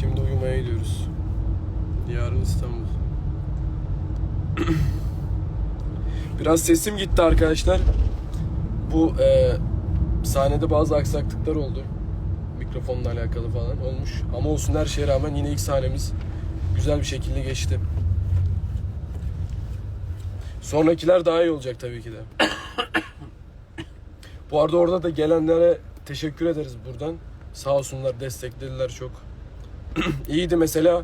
Şimdi uyumaya gidiyoruz. Yarın İstanbul. Biraz sesim gitti arkadaşlar. Bu e, sahnede bazı aksaklıklar oldu. Mikrofonla alakalı falan olmuş. Ama olsun her şeye rağmen yine ilk sahnemiz güzel bir şekilde geçti. Sonrakiler daha iyi olacak tabii ki de. Bu arada orada da gelenlere teşekkür ederiz buradan. Sağ olsunlar desteklediler çok. İyiydi mesela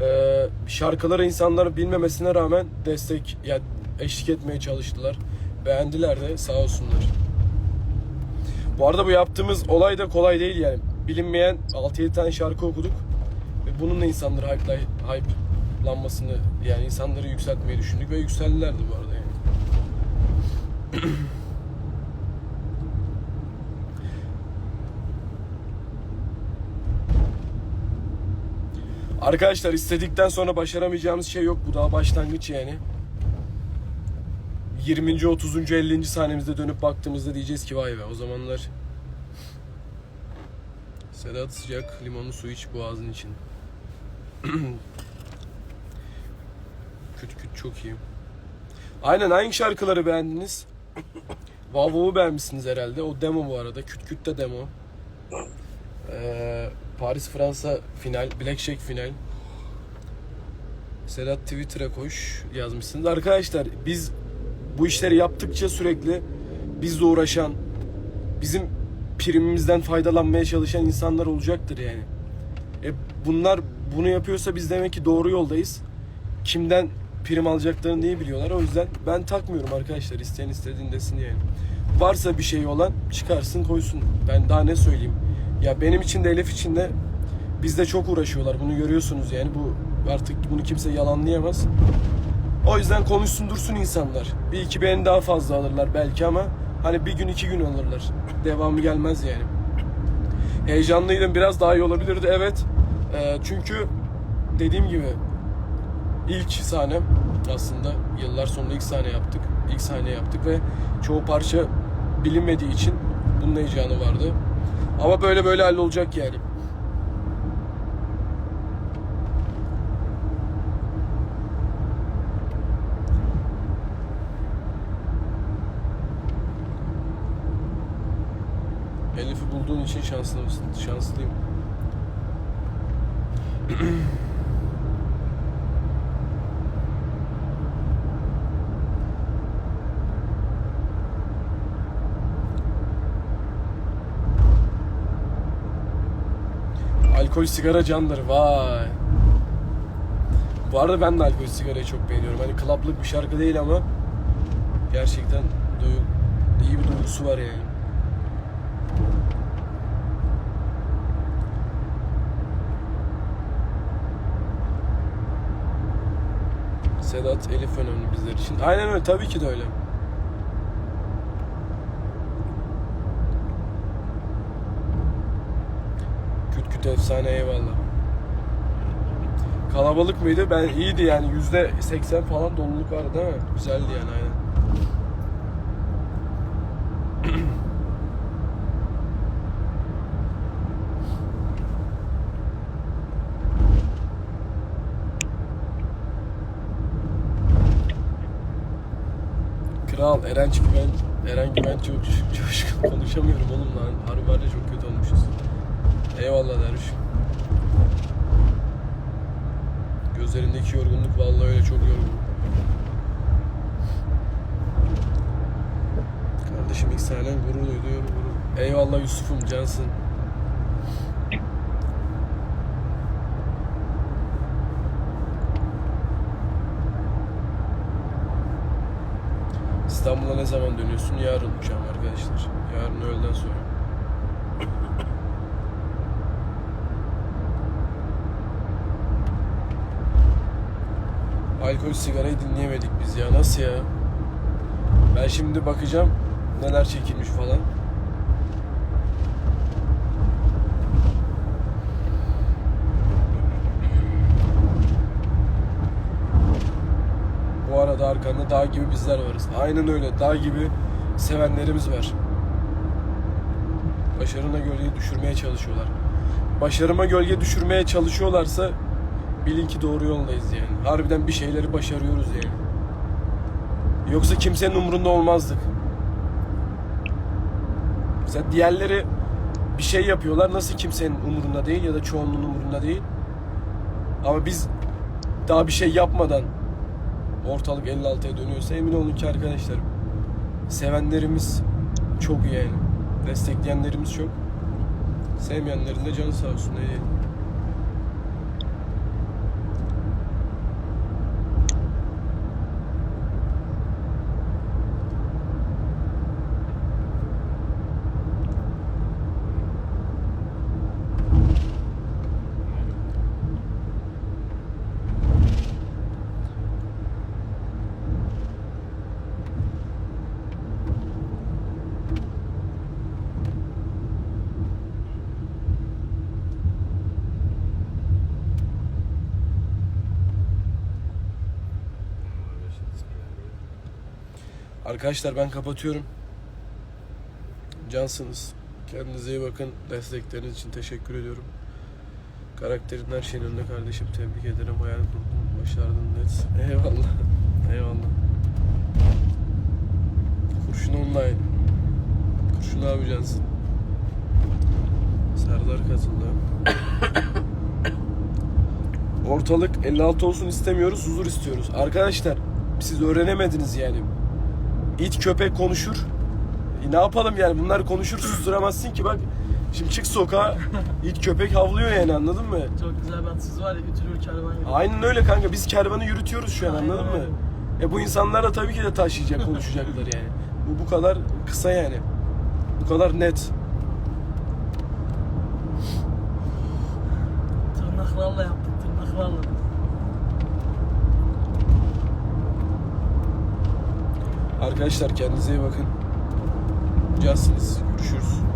e, şarkıları insanların bilmemesine rağmen destek ya eşlik etmeye çalıştılar. Beğendiler de sağ olsunlar. Bu arada bu yaptığımız olay da kolay değil yani. Bilinmeyen 6-7 tane şarkı okuduk. Ve bununla insanları hype, hype'lanmasını yani insanları yükseltmeyi düşündük ve yükseldiler de bu arada yani. Arkadaşlar istedikten sonra başaramayacağımız şey yok. Bu daha başlangıç yani. 20. 30. 50. sahnemizde dönüp baktığımızda diyeceğiz ki vay be o zamanlar Sedat sıcak limonlu su iç boğazın için. küt küt çok iyi. Aynen hangi şarkıları beğendiniz? Vav Vav'u beğenmişsiniz herhalde. O demo bu arada. Küt küt de demo. Ee, Paris Fransa final, Blackjack final. Sedat Twitter'a koş yazmışsınız. Arkadaşlar biz bu işleri yaptıkça sürekli bizle uğraşan, bizim primimizden faydalanmaya çalışan insanlar olacaktır yani. E bunlar bunu yapıyorsa biz demek ki doğru yoldayız. Kimden prim alacaklarını iyi biliyorlar. O yüzden ben takmıyorum arkadaşlar. İsteyen istediğin desin yani. Varsa bir şey olan çıkarsın koysun. Ben daha ne söyleyeyim. Ya benim için de Elif için de bizde çok uğraşıyorlar. Bunu görüyorsunuz yani. Bu artık bunu kimse yalanlayamaz. O yüzden konuşsun dursun insanlar. Bir iki beğeni daha fazla alırlar belki ama hani bir gün iki gün alırlar. Devamı gelmez yani. Heyecanlıydım biraz daha iyi olabilirdi evet. Ee, çünkü dediğim gibi ilk sahnem aslında yıllar sonra ilk sahne yaptık. İlk sahne yaptık ve çoğu parça bilinmediği için bunun heyecanı vardı. Ama böyle böyle hallolacak yani. Elif'i bulduğun için şanslı mısın? Şanslıyım. Alkol sigara candır vay. Bu arada ben de alkol sigarayı çok beğeniyorum. Hani klaplık bir şarkı değil ama gerçekten duyu, iyi bir duygusu var yani. Sedat Elif önemli bizler için. Aynen öyle tabii ki de öyle. Küt efsane eyvallah. Kalabalık mıydı? Ben iyiydi yani yüzde seksen falan doluluk vardı değil mi? Güzeldi yani aynen. Kral Eren Güven Eren Güven çok coşkun konuşamıyorum oğlum lan. Harbi var ya çok kötü olmuşuz. Eyvallah Derviş. Gözlerindeki yorgunluk vallahi öyle çok yorgun. Kardeşim ilk sahnen gurur duyuyor gurur. Eyvallah Yusuf'um cansın. İstanbul'a ne zaman dönüyorsun? Yarın uçağım arkadaşlar. Yarın öğleden sonra. Alkol sigarayı dinleyemedik biz ya. Nasıl ya? Ben şimdi bakacağım neler çekilmiş falan. Bu arada arkanda dağ gibi bizler varız. Aynen öyle. Dağ gibi sevenlerimiz var. Başarına gölgeyi düşürmeye çalışıyorlar. başarıma gölge düşürmeye çalışıyorlarsa bilin ki doğru yoldayız yani. Harbiden bir şeyleri başarıyoruz yani. Yoksa kimsenin umurunda olmazdık. Mesela diğerleri bir şey yapıyorlar nasıl kimsenin umurunda değil ya da çoğunluğun umurunda değil. Ama biz daha bir şey yapmadan ortalık 56'ya dönüyorsa emin olun ki arkadaşlar sevenlerimiz çok yani. Destekleyenlerimiz çok. Sevmeyenlerin de canı sağ olsun. ne diyelim. Arkadaşlar ben kapatıyorum. Cansınız. Kendinize iyi bakın. Destekleriniz için teşekkür ediyorum. Karakterin her şeyin önünde kardeşim. Tebrik ederim. Hayal kurdun. Başardın net. Eyvallah. Eyvallah. Kurşun online. Kurşun abi Cansın. Serdar katıldı. Ortalık 56 olsun istemiyoruz, huzur istiyoruz. Arkadaşlar siz öğrenemediniz yani. İt köpek konuşur. E ne yapalım yani bunlar konuşur susturamazsın ki bak. Şimdi çık sokağa it köpek havlıyor yani anladın mı? Çok güzel bir atsız var ya götürüyor kervan gibi. Aynen öyle kanka biz kervanı yürütüyoruz şu an Aynen anladın mı? E bu insanlar da tabii ki de taşıyacak konuşacaklar yani. Bu bu kadar kısa yani. Bu kadar net. Tırnaklarla yaptık tırnaklarla. Arkadaşlar kendinize iyi bakın. Cansınız. Görüşürüz.